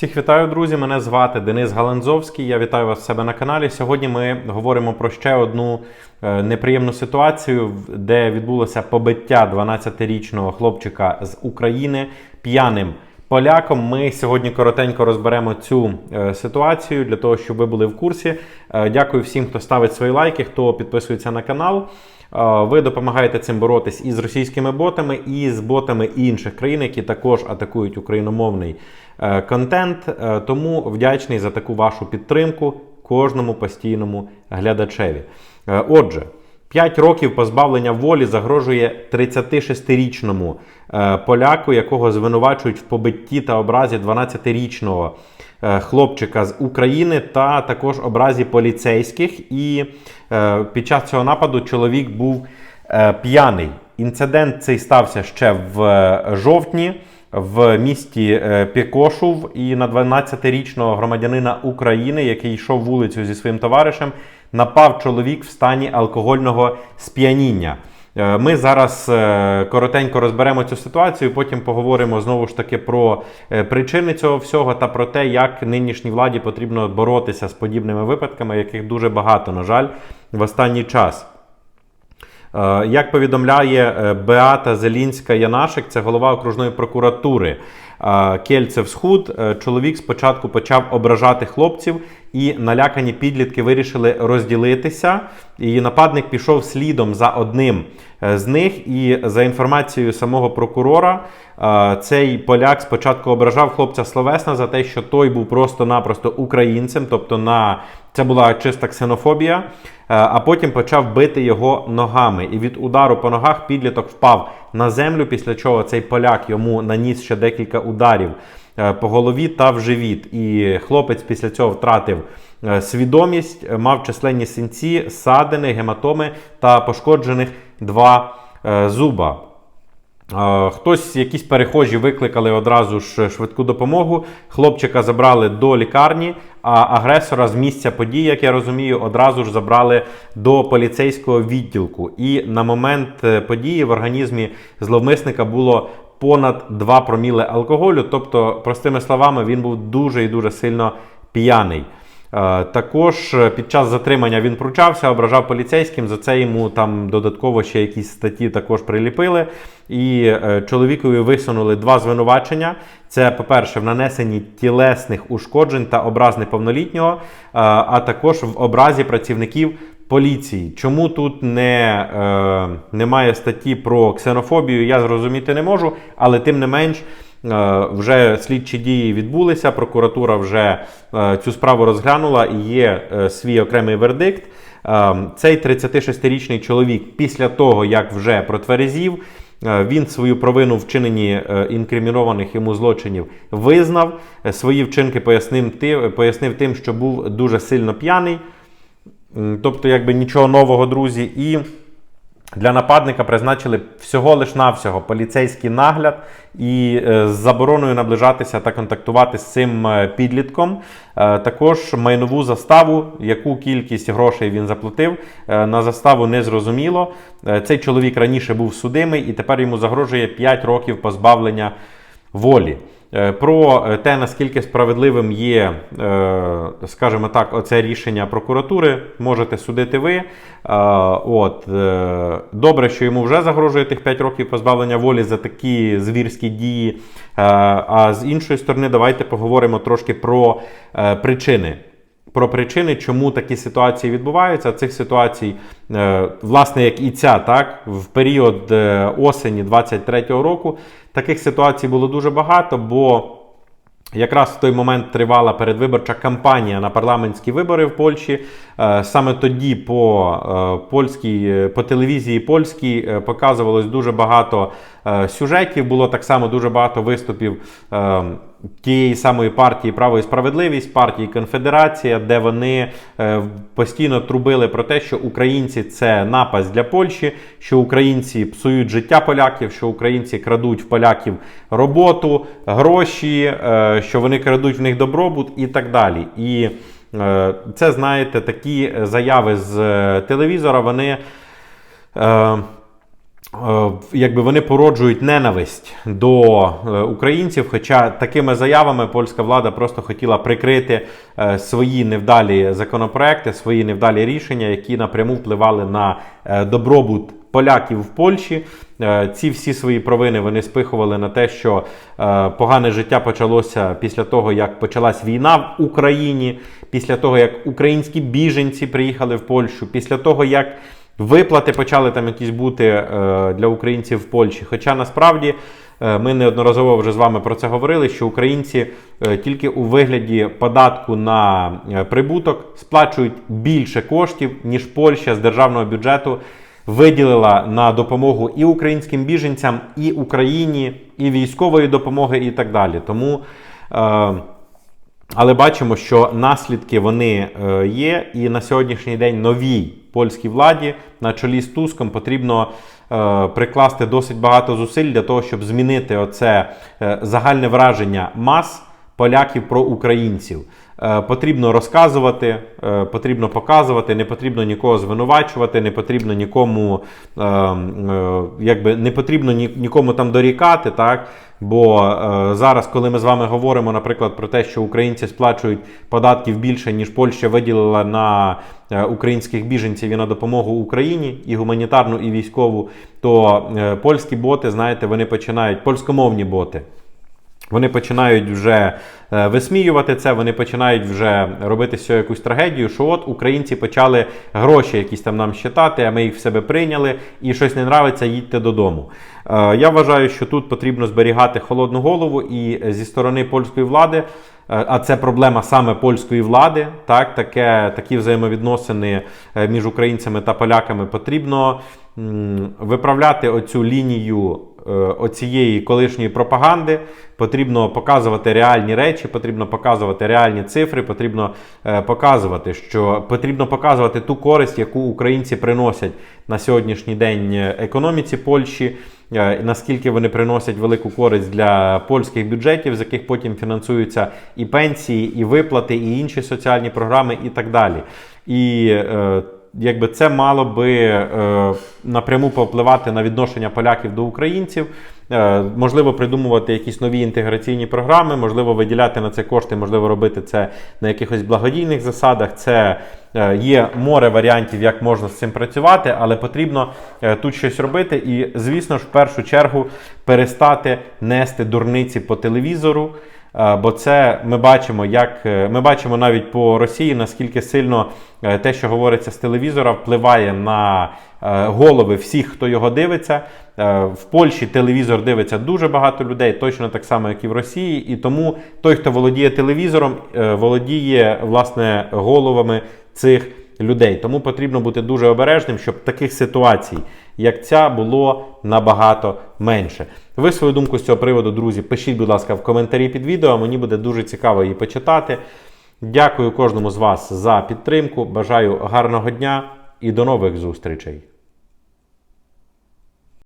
Всіх вітаю, друзі! Мене звати Денис Галанзовський. Я вітаю вас в себе на каналі. Сьогодні ми говоримо про ще одну е, неприємну ситуацію, де відбулося побиття 12-річного хлопчика з України п'яним поляком. Ми сьогодні коротенько розберемо цю е, ситуацію для того, щоб ви були в курсі. Е, Дякую всім, хто ставить свої лайки, хто підписується на канал. Ви допомагаєте цим боротись і з російськими ботами, і з ботами інших країн, які також атакують україномовний е, контент. Е, Тому вдячний за таку вашу підтримку кожному постійному глядачеві. Е, Отже, 5 років позбавлення волі загрожує 36-річному е, поляку, якого звинувачують в побитті та образі 12-річного е, хлопчика з України та також образі поліцейських. І е, під час цього нападу чоловік був е, п'яний. Інцидент цей стався ще в е, жовтні в місті е, Пікошув і на 12-річного громадянина України, який йшов вулицю зі своїм товаришем, напав чоловік в стані алкогольного сп'яніння. Е, Ми зараз е, коротенько розберемо цю ситуацію, потім поговоримо знову ж таки про е, причини цього всього та про те, як нинішній владі потрібно боротися з подібними випадками, яких дуже багато, на жаль, в останній час. Як повідомляє Беата Зелінська Янашик, це голова окружної прокуратури Кельцев Схуд, чоловік спочатку почав ображати хлопців, і налякані підлітки вирішили розділитися. І нападник пішов слідом за одним е, з них. І за інформацією самого прокурора, е, цей поляк спочатку ображав хлопця словесно за те, що той був просто-напросто українцем, тобто на це була чиста ксенофобія. Е, А потім почав бити його ногами. І від удару по ногах підліток впав на землю, після чого цей поляк йому наніс ще декілька ударів по голові та в живіт. І хлопець після цього втратив е, свідомість, е, мав численні синці, садини, гематоми та пошкоджених два е, зуба. Е, Хтось, якісь перехожі, викликали одразу ж швидку допомогу. Хлопчика забрали до лікарні, а агресора з місця події, як я розумію, одразу ж забрали до поліцейського відділку. І на момент е, події в організмі зловмисника було понад 2 проміли алкоголю. Тобто, простими словами, він був дуже і дуже сильно п'яний. Е, Також е, під час затримання він пручався, ображав поліцейським. За це йому там додатково ще якісь статті також приліпили. І е, чоловікові висунули два звинувачення: це, по-перше, в нанесенні тілесних ушкоджень та образ неповнолітнього, а також в образі працівників поліції. Чому тут не, е, немає статті про ксенофобію, я зрозуміти не можу, але тим не менш. Е, Вже слідчі дії відбулися. Прокуратура вже е, цю справу розглянула і є е, свій окремий вердикт. Цей 36-річний чоловік, після того як вже протверезів, він свою провину в вчиненні е, інкримінованих йому злочинів визнав. Свої вчинки пояснив тим, що був дуже сильно п'яний. Тобто, якби нічого нового, друзі. І для нападника призначили всього лиш навсього поліцейський нагляд і е, з забороною наближатися та контактувати з цим е, підлітком. Е, також майнову заставу, яку кількість грошей він заплатив. на заставу не зрозуміло. Цей чоловік раніше був судимий і тепер йому загрожує 5 років позбавлення волі. Е, Про е, те, наскільки справедливим є, е, скажімо так, оце рішення прокуратури, можете судити ви. От, добре, що йому вже загрожує тих 5 років позбавлення волі за такі звірські дії. А з іншої сторони, давайте поговоримо трошки про причини. Про причини, чому такі ситуації відбуваються. Цих ситуацій, власне, як і ця, так, в період осені 23-го року таких ситуацій було дуже багато, бо Якраз в той момент тривала передвиборча кампанія на парламентські вибори в Польщі. Е, Саме тоді по е, польській по телевізії польській е, показувалось дуже багато е, сюжетів. Було так само дуже багато виступів е, тієї самої партії Право і справедливість, партії Конфедерація, де вони е, постійно трубили про те, що українці це напасть для Польщі, що українці псують життя поляків, що українці крадуть в поляків роботу, гроші, е, що вони крадуть в них добробут і так далі. І е, це, знаєте, такі заяви з телевізора, вони. Е, якби вони породжують ненависть до е, українців. Хоча такими заявами польська влада просто хотіла прикрити е, свої невдалі законопроекти, свої невдалі рішення, які напряму впливали на добробут. Поляків в Польщі ці всі свої провини вони спихували на те, що погане життя почалося після того, як почалась війна в Україні, після того, як українські біженці приїхали в Польщу, після того, як Виплати почали там якісь бути е, для українців в Польщі. Хоча насправді е, ми неодноразово вже з вами про це говорили, що українці е, тільки у вигляді податку на прибуток сплачують більше коштів, ніж Польща з державного бюджету виділила на допомогу і українським біженцям, і Україні, і військової допомоги, і так далі. Тому. Але бачимо, що наслідки вони е, є, і на сьогоднішній день новій польській владі на чолі з Туском потрібно е, прикласти досить багато зусиль для того, щоб змінити оце е, загальне враження мас поляків про українців. Е, Потрібно розказувати, е, потрібно показувати, не потрібно нікого звинувачувати, не потрібно нікому, е, е, якби не потрібно нікому там дорікати, так? Бо зараз, коли ми з вами говоримо, наприклад, про те, що українці сплачують податків більше, ніж Польща виділила на українських біженців і на допомогу Україні, і гуманітарну, і військову, то польські боти, знаєте, вони починають польськомовні боти. Вони починають вже е, висміювати це, вони починають вже робити з цього якусь трагедію, що от українці почали гроші якісь там нам щитати, а ми їх в себе прийняли, і щось не нравиться, їдьте додому. Е, Я вважаю, що тут потрібно зберігати холодну голову і зі сторони польської влади. е, А це проблема саме польської влади. Так, таке, такі взаємовідносини е, між українцями та поляками потрібно виправляти оцю лінію е, оцієї колишньої пропаганди. Потрібно показувати реальні речі, потрібно показувати реальні цифри, потрібно е, показувати, що потрібно показувати ту користь, яку українці приносять на сьогоднішній день е, економіці Польщі. е, Наскільки вони приносять велику користь для польських бюджетів, з яких потім фінансуються і пенсії, і виплати, і інші соціальні програми, і так далі. І е, якби це мало би е, напряму повпливати на відношення поляків до українців. Е, можливо, придумувати якісь нові інтеграційні програми, можливо, виділяти на це кошти, можливо, робити це на якихось благодійних засадах. Це е, є море варіантів, як можна з цим працювати, але потрібно е, тут щось робити. І, звісно ж, в першу чергу перестати нести дурниці по телевізору. Е, Бо це ми бачимо, як е, ми бачимо навіть по Росії, наскільки сильно е, те, що говориться з телевізора, впливає на голови всіх, хто його дивиться. В Польщі телевізор дивиться дуже багато людей, точно так само, як і в Росії. І тому той, хто володіє телевізором, володіє власне головами цих людей. Тому потрібно бути дуже обережним, щоб таких ситуацій, як ця, було набагато менше. Ви свою думку з цього приводу, друзі, пишіть, будь ласка, в коментарі під відео. Мені буде дуже цікаво її почитати. Дякую кожному з вас за підтримку. Бажаю гарного дня і до нових зустрічей.